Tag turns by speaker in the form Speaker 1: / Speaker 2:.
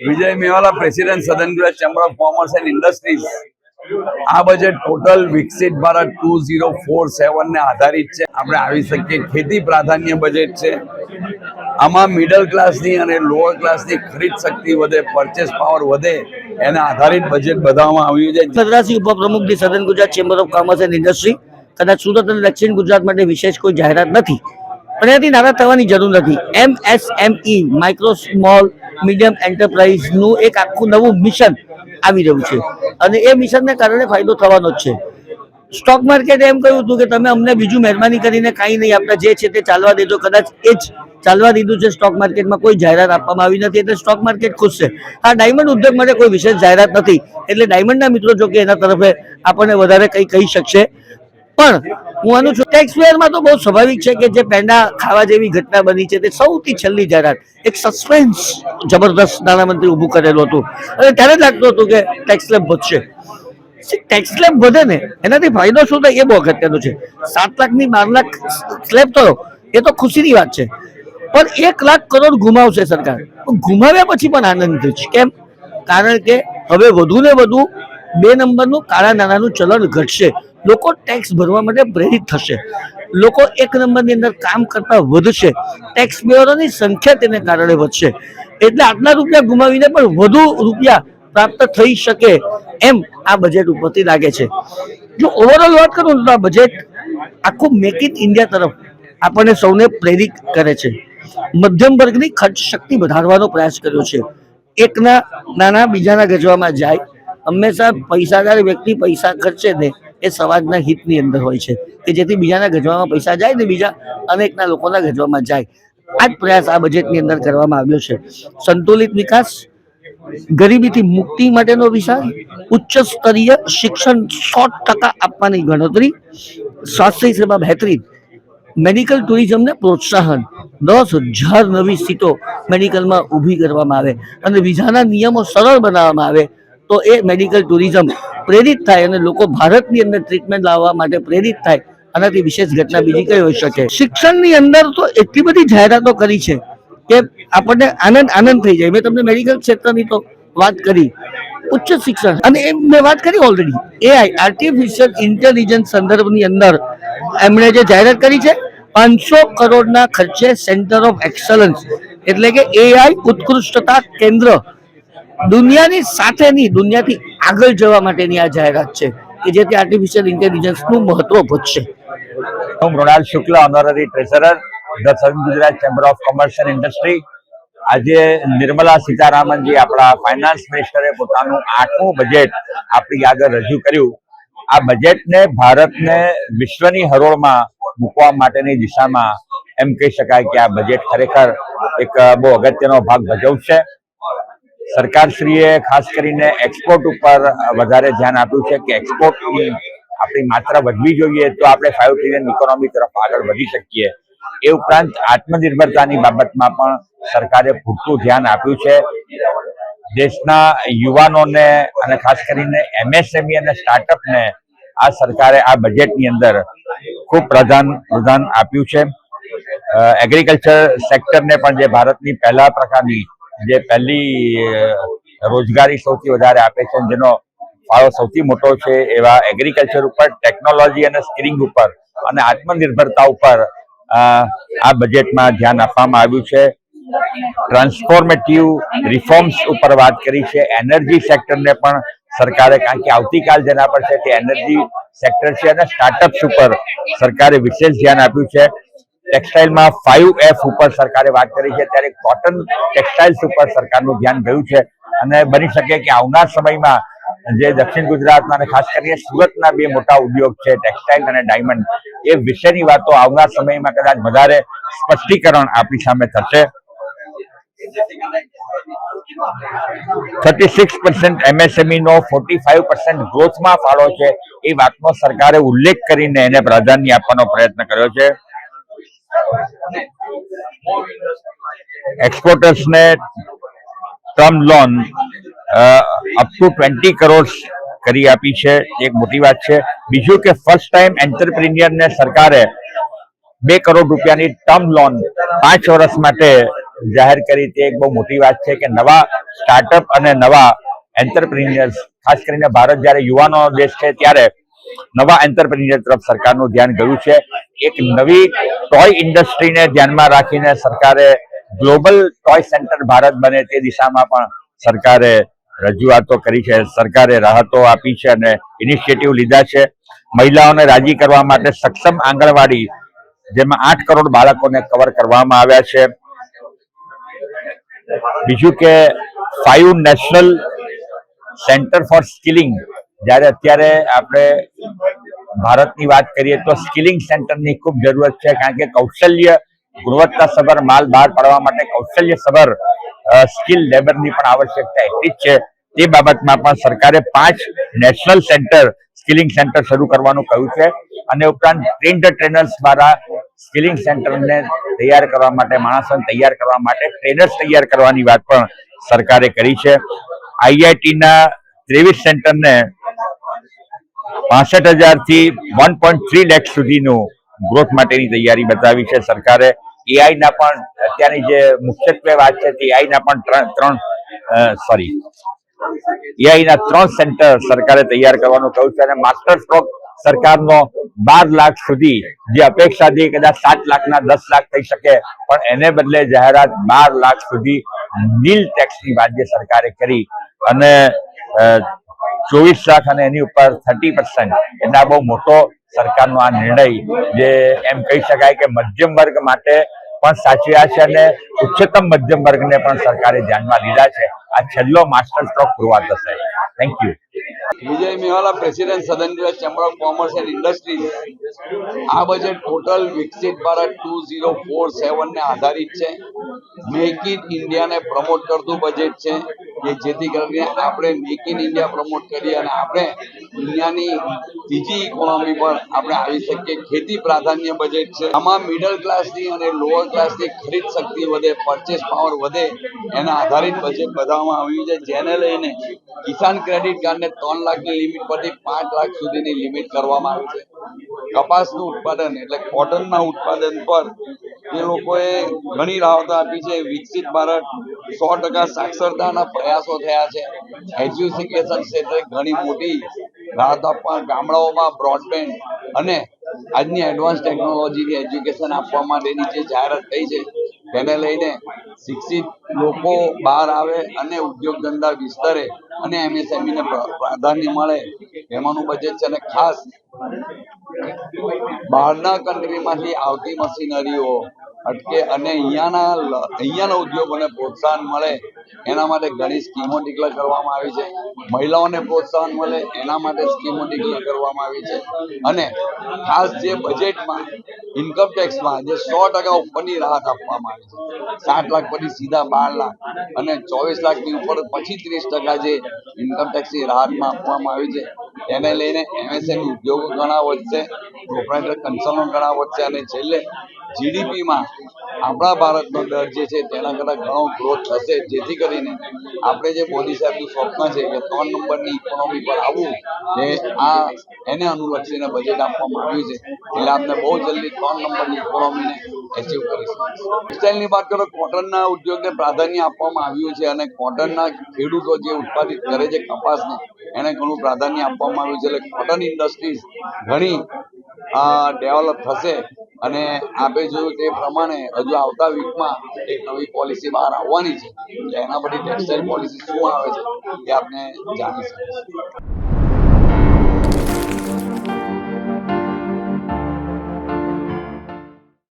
Speaker 1: Vijay Mewala president southern Gujarat chamber of commerce and industries આ budget total વિકસિત Bharat two zero four seven ને આધારિત છે. આપણે આવી શકીએ. ખેતી પ્રાધાન્ય બજેટ છે. આમાં મિડલ ક્લાસની અને લોઅર ક્લાસની ખરીદ શક્તિ વધે પરચેસ પાવર વધે, એના આધારિત બજેટ બનાવવામાં આવ્યું છે
Speaker 2: સદરાસી ઉપપ્રમુખની southern Gujarat chamber of commerce and industry કદાચ સુરત અને દક્ષિણ ગુજરાત માટે વિશેષ કોઈ જાહેરાત નથી. પણ એનાથી નારાજ થવાની જરૂર નથી. એમએસએમઈ માઇક્રો સ્મોલ મીડિયમ એન્ટરપ્રાઇઝનું એક આખું નવું મિશન આવી રહ્યું છે. અને એ મિશનને કારણે ફાયદો થવાનો જ છે. સ્ટોક માર્કેટે એમ કહ્યું હતું કે તમે અમને બીજું મહેરબાની કરીને કાંઈ નહીં, આપણે જે છે તે ચાલવા દેજો. કદાચ એ જ ચાલવા દીધું છે સ્ટોક માર્કેટમાં કોઈ જાહેરાત આપવામાં આવી નથી, એટલે સ્ટોક માર્કેટ ખુશ છે. આ ડાયમંડ ઉદ્યોગ માટે કોઈ વિશેષ જાહેરાત નથી. એટલે ડાયમંડના મિત્રો જો કે એના તરફે આપણને વધારે કંઈ કહી શકશે. પણ હું આનું છું. ટેક્સમાં તો બહુ સ્વાભાવિક છે કે જે પેંડા ખાવા જેવી ઘટના બની છે તે સૌથી છેલ્લી જાહેરાત. એક સસ્પેન્સ જબરદસ્ત નાણામંત્રી ઊભું કરેલું હતું. અને ત્યારે જ લાગતું હતું કે ટેક્સ સ્લેબ વધશે. ટેક્સ સ્લેબ વધે ને એનાથી ફાયદો શું થાય એ બહુ અગત્યનું છે. સાત લાખની બાર લાખ સ્લેબ થયો એ તો ખુશીની વાત છે. પણ એક લાખ કરોડ ગુમાવશે સરકાર. ગુમાવ્યા પછી પણ આનંદ છે. કેમ? કારણ કે હવે વધુ ને વધુ બે નંબરનું કાળા નાણાંનું ચલણ ઘટશે. લોકો ટેક્સ ભરવા માટે પ્રેરિત થશે. લોકો એક નંબરની અંદર કામ કરતા વધશે. ટેક્સ પેયરોની સંખ્યા તેને કારણે વધશે. એટલે આટલા રૂપિયા ગુમાવીને પણ વધુ રૂપિયા પ્રાપ્ત થઈ શકે એમ આ બજેટ ઉપરથી લાગે છે. જો ઓવરઓલ વાત કરું તો આ બજેટ આખું મેક ઇન ઇન્ડિયા તરફ આપણને સૌને પ્રેરિત કરે છે. મધ્યમ વર્ગની ખર્ચ શક્તિ વધારવાનો પ્રયાસ કર્યો છે. એકના નાના બીજાના ગજવામાં જાય. હંમેશા પૈસાદાર વ્યક્તિ પૈસા ખર્ચે ને એ સમાજના હિતની અંદર હોય છે કે જેથી બીજાના ગજવામાં પૈસા જાય ને બીજા અનેકના લોકોના ગજવામાં જાય. આ જ પ્રયાસ આ બજેટની અંદર કરવામાં આવ્યો છે. સંતુલિત વિકાસ, ગરીબીથી મુક્તિ માટેનો વિચાર ઉચ્ચ સ્તરીય શિક્ષણ સો ટકા આપવાની ગણતરી, સ્વાસ્થ્ય સેવા બહેતરીન, મેડિકલ ટુરિઝમને પ્રોત્સાહન, દસ હજાર નવી સીટો મેડિકલમાં ઊભી કરવામાં આવે અને વિઝાના નિયમો સરળ બનાવવામાં આવે તો એ મેડિકલ ટુરિઝમ પ્રેરિત થાય અને લોકો ભારતની અંદર ટ્રીટમેન્ટ લાવવા માટે પ્રેરિત થાય. આનાથી વિશેષ ઘટના બીજી કઈ હોઈ શકે? શિક્ષણની અંદર તો એટલી બધી જાહેરાતો કરી છે કે આપણને આનંદ આનંદ થઈ જાય. મેં તમને મેડિકલ ક્ષેત્રની તો વાત કરી. ઉચ્ચ શિક્ષણ. અને એ મેં વાત કરી ઓલરેડી એઆઈ આર્ટિફિશિયલ ઇન્ટેલિજન્સ સંદર્ભની અંદર એમણે જે જાહેરાત કરી છે, પાંચસો કરોડના ખર્ચે સેન્ટર ઓફ એક્સલન્સ એટલે કે એઆઈ ઉત્કૃષ્ટતા કેન્દ્ર દુનિયાની સાથેની, દુનિયાથી આગળ જવા માટેની આ જાહેરાત છે, કે જેથી આર્ટિફિશિયલ ઇન્ટેલિજન્સનું મહત્વ વધશે
Speaker 3: હું Mrinal Shukla honorary treasurer the southern Gujarat chamber of commerce and industry આજે નિર્મલા સીતારામનજી આપણા ફાઇનાન્સ મિનિસ્ટરે પોતાનું આઠમું બજેટ આપણી આગળ રજૂ કર્યું. આ બજેટને ભારતને વિશ્વની હરોળમાં મૂકવા માટેની દિશામાં એમ કહી શકાય કે આ બજેટ ખરેખર એક બહુ અગત્યનો ભાગ ભજવશે. સરકારશ્રીએ ખાસ કરીને એક્સપોર્ટ ઉપર વધારે ધ્યાન આપ્યું છે કે એક્સપોર્ટની આપણી માત્રા વધવી જોઈએ તો આપણે ફાઈવ ટ્રિલિયન ઇકોનોમી તરફ આગળ વધી શકીએ. એ ઉપરાંત આત્મનિર્ભરતાની બાબતમાં પણ સરકારે પૂરતું ધ્યાન આપ્યું છે. દેશના યુવાનોને અને ખાસ કરીને એમએસએમઈ અને સ્ટાર્ટઅપને આ સરકારે આ બજેટની અંદર ખૂબ પ્રધાન પ્રધાન આપ્યું છે. એગ્રીકલ્ચર સેક્ટરને પણ જે ભારતની પહેલા પ્રકારની જે પહેલી રોજગારી સૌથી વધારે આપે છે જેનો ફાળો સૌથી મોટો છે એવા એગ્રીકલ્ચર ઉપર ટેકનોલોજી અને સ્કિલિંગ ઉપર અને આત્મનિર્ભરતા ઉપર આ બજેટમાં ધ્યાન આપવામાં આવ્યું છે. ટ્રાન્સફોર્મેટિવ રિફોર્મ્સ ઉપર વાત કરી છે. એનર્જી સેક્ટરને પણ સરકારે, કારણ કે આવતીકાલ જેના પર છે તે એનર્જી સેક્ટર છે અને સ્ટાર્ટઅપ્સ ઉપર સરકારે વિશેષ ધ્યાન આપ્યું છે. ટેક્સટાઇલમાં ફાઈવ એફ ઉપર સરકારે વાત કરી છે. ત્યારે કોટન ટેક્સટાઇલ્સ ઉપર સરકારનું ધ્યાન ગયું છે. અને બની શકે કે આવનાર સમયમાં જે દક્ષિણ ગુજરાતના અને ખાસ કરીને સુરતના બે મોટા ઉદ્યોગ છે, ટેક્સટાઇલ અને ડાયમંડ, એ વિશેની વાતો આવનાર સમયમાં કદાચ વધારે સ્પષ્ટીકરણ આપણી સામે થશે. થર્ટી સિક્સ પર્સન્ટ એમએસએમઈ નો ફોર્ટી ફાઈવ પર્સન્ટ ગ્રોથમાં ફાળો છે. એ વાતનો સરકારે ઉલ્લેખ કરીને એને પ્રાધાન્ય આપવાનો પ્રયત્ન કર્યો છે. એક્સપોર્ટર્સને term loan up to twenty crore કરી આપી છે. એક મોટી વાત છે. બીજું કે ફર્સ્ટ ટાઈમ એન્ટરપ્રિન્યરને સરકારે બે કરોડ રૂપિયાની ટર્મ લોન પાંચ વર્ષ માટે જાહેર કરી તે એક બહુ મોટી વાત છે કે નવા સ્ટાર્ટઅપ અને નવા એન્ટરપ્રિન્યર્સ ખાસ કરીને ભારત જ્યારે યુવાનો દેશ છે ત્યારે નવા એન્ટરપ્રિન્યર તરફ સરકારનું ધ્યાન ગયું છે. એક નવી ટોય ઇન્ડસ્ટ્રીને ધ્યાનમાં રાખીને સરકારે ગ્લોબલ ટોય સેન્ટર ભારત બને તે દિશામાં પણ સરકારે રજૂઆતો કરી છે, સરકારે રાહતો આપી છે અને ઇનિશિયેટિવ લીધા છે. મહિલાઓને રાજી કરવા માટે સક્ષમ આંગણવાડી, જેમાં આઠ કરોડ બાળકોને કવર કરવામાં આવ્યા છે. બીજું કે five national centre for skilling જ્યારે અત્યારે આપણે ભારતની વાત કરીએ તો સ્કિલિંગ સેન્ટરની ખૂબ જરૂરત છે, કારણ કે કૌશલ્ય ગુણવત્તાસભર માલ બહાર પાડવા માટે કૌશલ્યસભર સ્કિલ લેબરની પણ આવશ્યકતા એટલી જ છે. તે બાબતમાં પણ સરકારે પાંચ નેશનલ સેન્ટર સ્કિલિંગ સેન્ટર શરૂ કરવાનું કહ્યું છે અને ઉપરાંત ટ્રેન્ડ ટ્રેનર્સ દ્વારા સ્કિલિંગ સેન્ટરને તૈયાર કરવા માટે, માણસોને તૈયાર કરવા માટે ટ્રેનર્સ તૈયાર કરવાની વાત પણ સરકારે કરી છે. આઈઆઈટીના ત્રેવીસ સેન્ટરને પાસઠ હજારથી વન પોઈન્ટ થ્રી લેખ સુધીનું ગ્રોથ માટેની તૈયારી બતાવી છે સરકારે. એઆઈ ના પણ અત્યારની જે મુખ્યત્વે વાત છે તે એઆઈ ના પણ ત્રણ સોરી એઆઈ ના ત્રણ સેન્ટર સરકારે તૈયાર કરવાનું કહ્યું છે અને માસ્ટર સ્ટ્રોક સરકારનો બાર લાખ સુધી જે અપેક્ષા હતી કદાચ સાત લાખના દસ લાખ થઈ શકે, પણ એને બદલે જાહેરાત બાર લાખ સુધી નીલ ટેક્સની વાત જે સરકારે કરી અને ચોવીસ લાખ અને એની ઉપર થર્ટી પર્સન્ટ એટલે બહુ મોટો સરકારનો આ નિર્ણય જે એમ કહી શકાય કે મધ્યમ વર્ગ માટે પણ સાચવ્યા છે અને ઉચ્ચતમ મધ્યમ વર્ગને પણ સરકારે ધ્યાનમાં લીધા છે. આ છેલ્લો માસ્ટર સ્ટ્રોક પૂરવા થશે. Thank you
Speaker 1: Vijay Mewala president southern chamber of commerce and industry આ બજેટ ટોટલ વિકસિત Bharat two zero four seven ને આધારિત છે. મેક ઇન ઇન્ડિયાને પ્રમોટ કરતું બજેટ છે. કે જેથી કરીને આપણે મેક ઇન ઇન્ડિયા પ્રમોટ કરીએ અને આપણે દુનિયાની ત્રીજી ઇકોનોમી પર આપણે આવી શકીએ. ખેતી પ્રાધાન્ય બજેટ છે. આમાં મિડલ ક્લાસની અને લોઅર ક્લાસની ખરીદ શક્તિ વધે પરચેસ પાવર વધે, એના આધારિત બજેટ બનાવવામાં આવ્યું છે જેને લઈને કિસાન ક્રેડિટ કાર્ડને ત્રણ લાખની લિમિટ પરથી પાંચ લાખ સુધીની લિમિટ કરવામાં આવી છે. કપાસનું ઉત્પાદન એટલે કોટનના ઉત્પાદન પર એ લોકોએ ઘણી રાહતો આપી છે. વિકસિત ભારત સો ટકા સાક્ષરતાના પ્રયાસો થયા છે. એજ્યુકેશન ક્ષેત્રે ઘણી મોટી રાહત આપવા ગામડાઓમાં બ્રોડબેન્ડ અને આજની એડવાન્સ ટેકનોલોજીથી એજ્યુકેશન આપવા માટેની જે જાહેરાત થઈ છે, તેને લઈને શિક્ષિત લોકો બહાર આવે અને ઉદ્યોગ ધંધા વિસ્તરે અને એમએસએમઈને પ્રાધાન્ય મળે એમાંનું બજેટ છે. અને ખાસ બહારના કન્ટ્રીમાંથી આવતી મશીનરીઓ અટકે અને અહીંયાના અહીંયાના ઉદ્યોગોને પ્રોત્સાહન મળે, એના માટે ઘણી સ્કીમો ડિક્લેર કરવામાં આવી છે. મહિલાઓને પ્રોત્સાહન મળે, એના માટે સ્કીમો ડિક્લેર કરવામાં આવી છે. અને ખાસ જે બજેટમાં ઇન્કમ ટેક્સમાં જે સો ટકા ઉપરની રાહત આપવામાં આવી છે. સાત લાખ પછી સીધા બાર લાખ અને ચોવીસ લાખની ઉપર પછી ત્રીસ ટકા જે ઇન્કમ ટેક્સની રાહતમાં આપવામાં આવી છે. એને લઈને ઉદ્યોગો ઘણા વધશે પ્રોપ્રાઇટર કન્સર્નો ઘણા વધશે અને છેલ્લે જીડીપીમાં આપણા ભારતનો દર જે છે તેના કરતાં ઘણો ગ્રોથ થશે. જેથી કરીને આપણે જે મોદી સાહેબનું સ્વપ્ન છે કે ત્રણ નંબરની ઇકોનોમી પર આવવું એ આ એને અનુલક્ષીને બજેટ આપવામાં આવ્યું છે, એટલે આપણે બહુ જલ્દી ત્રણ નંબરની ઇકોનોમીને એચીવ કરીશું. ટેક્સટાઇલની વાત કરો કોટનના ઉદ્યોગને પ્રાધાન્ય આપવામાં આવ્યું છે, અને કોટનના ખેડૂતો જે ઉત્પાદિત કરે છે કપાસને એને ઘણું પ્રાધાન્ય આપવામાં આવ્યું છે. એટલે કોટન ઇન્ડસ્ટ્રીઝ ઘણી ડેવલપ થશે. અને આપણે જોયું તે પ્રમાણે હજુ આવતા વીકમાં એક નવી પોલિસી બહાર આવવાની છે. એના પછી ટેક્સટાઇલ પોલિસી શું આવે છે એ આપણે જાણી શકીશું.